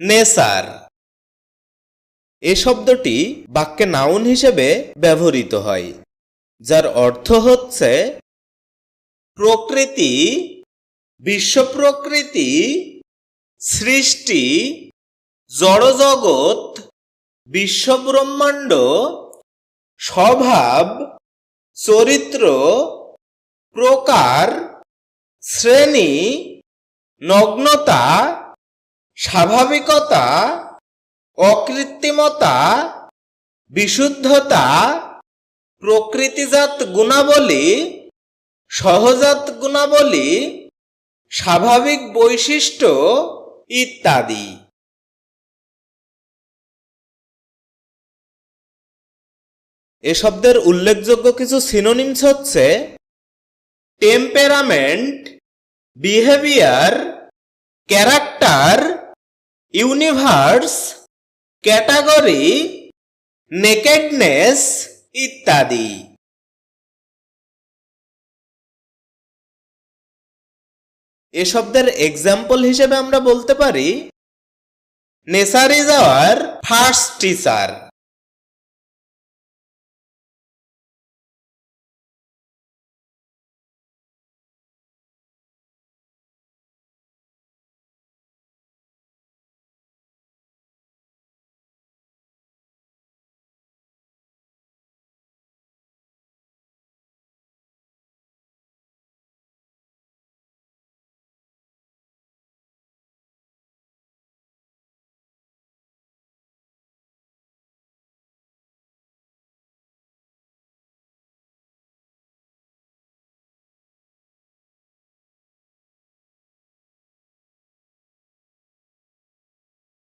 নেসার। এ শব্দটি বাক্যে নাউন হিসেবে ব্যবহৃত হয়, যার অর্থ হচ্ছে প্রকৃতি, বিশ্ব প্রকৃতি, সৃষ্টি, জড়জগৎ বিশ্বব্রহ্মাণ্ড স্বভাব, চরিত্র, প্রকার, শ্রেণি, নগ্নতা স্বাভাবিকতা, অকৃত্রিমতা, বিশুদ্ধতা, প্রকৃতিজাত গুণাবলী, সহজাত গুণাবলী, স্বাভাবিক বৈশিষ্ট্য ইত্যাদি। এ শব্দের উল্লেখযোগ্য কিছু সিনোনিমস হচ্ছে temperament behaviour character universe category nakedness ইত্যাদি। এ শব্দের এক্সাম্পল হিসেবে আমরা বলতে পারি nature is our first teacher.